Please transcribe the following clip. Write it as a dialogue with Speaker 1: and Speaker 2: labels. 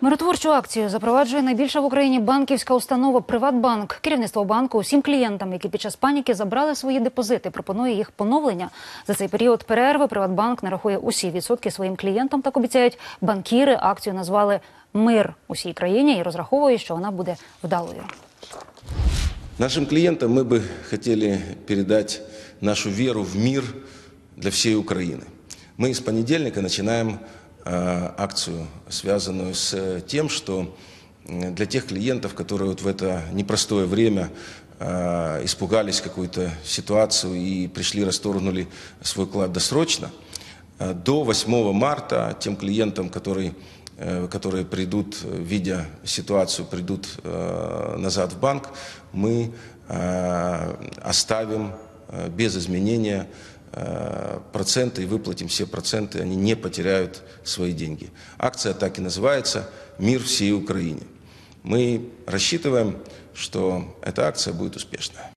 Speaker 1: Миротворчу акцію запроваджує найбільша в Україні банківська установа Приватбанк. Керівництво банку усім клієнтам, які під час паніки забрали свої депозити, пропонує їх поновлення. За цей період перерви Приватбанк нарахує усі відсотки своїм клієнтам. Так обіцяють банкіри. Акцію назвали Мир усій країні і розраховує, що вона буде вдалою.
Speaker 2: Нашим клиентам мы бы хотели передать нашу веру в мир для всей Украины. Мы с понедельника начинаем э, акцию, связанную с э, тем, что для тех клиентов, которые вот в это непростое время э, испугались какую-то ситуацию и пришли, расторгнули свой клад досрочно, э, до 8 марта тем клиентам, которые э, которые придут, э, видя ситуацию, придут э, назад в банк, мы э, оставим э, без изменения э, проценты и выплатим все проценты, они не потеряют свои деньги. Акция так и называется «Мир всей Украине». Мы рассчитываем, что эта акция будет успешная.